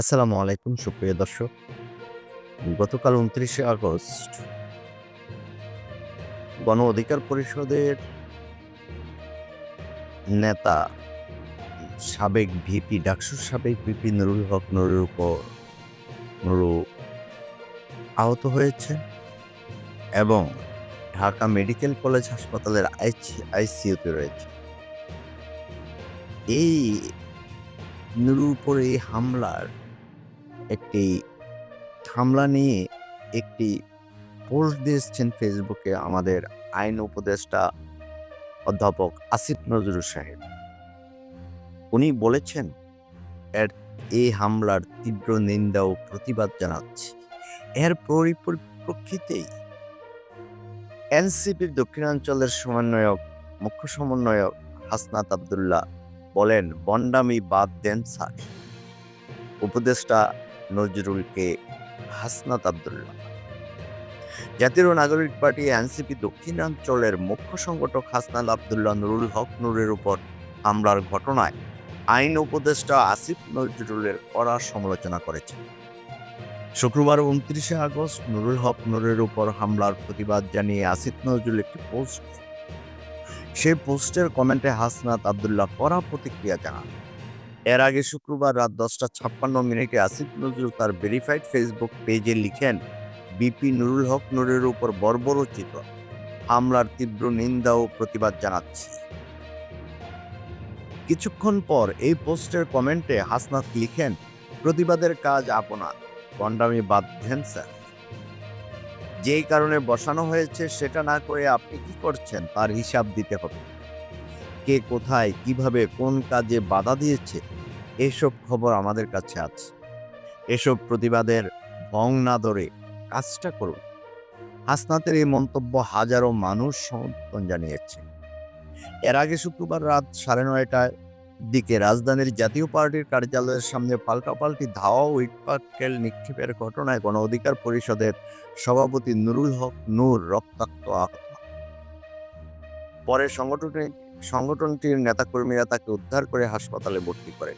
আসসালামু আলাইকুম, সুপ্রিয় দর্শক। গতকাল উনত্রিশে আগস্ট গণ অধিকার পরিষদের নেতা সাবেক ভিপি ডাকসুর সাবেক ভিপি নুরুল হক নুরের উপর নুরু আহত হয়েছে এবং ঢাকা মেডিকেল কলেজ হাসপাতালের আইসিইউতে রয়েছে এই নুরুর উপরে এই হামলার একটি হামলা নিয়ে একটি পোস্ট দিয়েছেন ফেসবুকে আমাদের আইন উপদেষ্টা অধ্যাপক আসিফ নজরুল সাহেব। উনি বলেছেন, এর এই হামলার তীব্র নিন্দা ও প্রতিবাদ জানাচ্ছি। এর পরিপ্রেক্ষিতেই এনসিপির দক্ষিণাঞ্চলের সমন্বয়ক, মুখ্য সমন্বয়ক হাসনাত আবদুল্লাহ বলেন বন্ডামি বাদ দেন স্যার। উপদেষ্টা নজরুলকে হাসনাত আবদুল্লাহ। জাতীয় নাগরিক পার্টি এনসিপি দক্ষিণাঞ্চলের মুখ্য সংগঠক হাসনাত আবদুল্লাহ নুরুল হক নুরের উপর হামলার ঘটনায় আইন উপদেষ্টা আসিফ নজরুলের কড়া সমালোচনা করেছেন। শুক্রবার উনত্রিশে আগস্ট নুরুল হক নুরের উপর হামলার প্রতিবাদ জানিয়ে আসিফ নজরুল একটি পোস্ট সেই পোস্টের কমেন্টে হাসনাত আবদুল্লাহ কড়া প্রতিক্রিয়া জানান। এর আগে শুক্রবার রাত দশটা ছাপ্পান্ন মিনিটে আসিফ নজরুল তার ভেরিফাইড ফেসবুক পেজে লিখেন, বিপি নুরুল হক নুরের উপর বর্বরচিত। হামলার তীব্র নিন্দা ও প্রতিবাদ জানাচ্ছি। কিছুক্ষণ পর এই পোস্টের কমেন্টে হাসনাত লিখেন, প্রতিবাদের কাজ আপনার। গন্ডামি বাদ দেন স্যার। যেই কারণে বসানো হয়েছে সেটা না করে আপনি কি করছেন তার হিসাব দিতে হবে। কে কোথায়, কীভাবে, কোন কাজে বাধা দিয়েছে এসব খবর আমাদের কাছে আছে। এসব প্রতিবাদের ভং না ধরে কাজটা করুন। হাসনাতের এই মন্তব্য হাজারো মানুষ সমর্থন জানিয়েছে। এর আগে শুক্রবার রাত সাড়ে নয়টায় দিকে রাজধানীর জাতীয় পার্টির কার্যালয়ের সামনে পাল্টাপাল্টি ধাওয়া ও ইটপাটকেল নিক্ষেপের ঘটনায় গণ অধিকার পরিষদের সভাপতি নুরুল হক নূর রক্তাক্ত আহত। পরে সংগঠনে সংগঠনটির নেতাকর্মীরা তাকে উদ্ধার করে হাসপাতালে ভর্তি করে।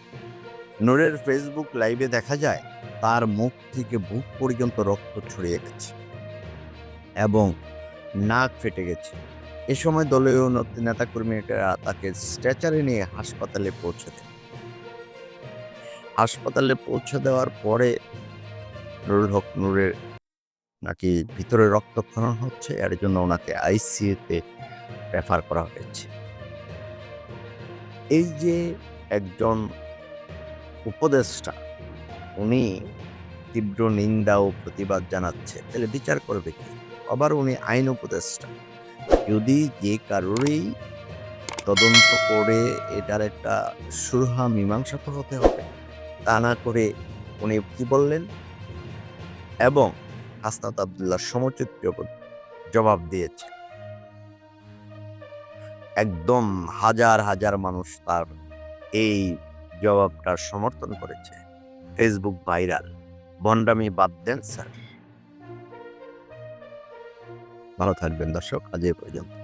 নূরের ফেসবুক লাইভে দেখা যায়, তার মুখ থেকে বুক পর্যন্ত রক্ত ছড়িয়ে গেছে এবং নাক ফেটে গেছে। এ সময় দলীয় নত- নেতাকর্মীরা তাকে স্ট্রেচারে নিয়ে হাসপাতালে পৌঁছে দেয় হাসপাতালে পৌঁছে দেওয়ার পরে নুরুল হক নূরের নাকি ভিতরে রক্তক্ষরণ হচ্ছে, এর জন্য ওনাকে আইসিইউতে রেফার করা হয়েছে। এই যে একজন উপদেষ্টা, উনি তীব্র নিন্দা ও প্রতিবাদ জানাচ্ছে, তাহলে বিচার করবে কি? আবার উনি আইন উপদেষ্টা। যদি যে কারোরই তদন্ত করে এটার একটা সুরহা মীমাংসা তো হতে হবে, তা না করে উনি কি বললেন? এবং হাসনাত আবদুল্লাহ সমচিত জবাব দিয়েছে একদম হাজার হাজার মানুষ তার এই জবাবটার সমর্থন করেছে। Facebook viral. বন্ডামি বাদ দেন, স্যার। ভালো থাকবেন, দর্শক। আজ এ পর্যন্ত।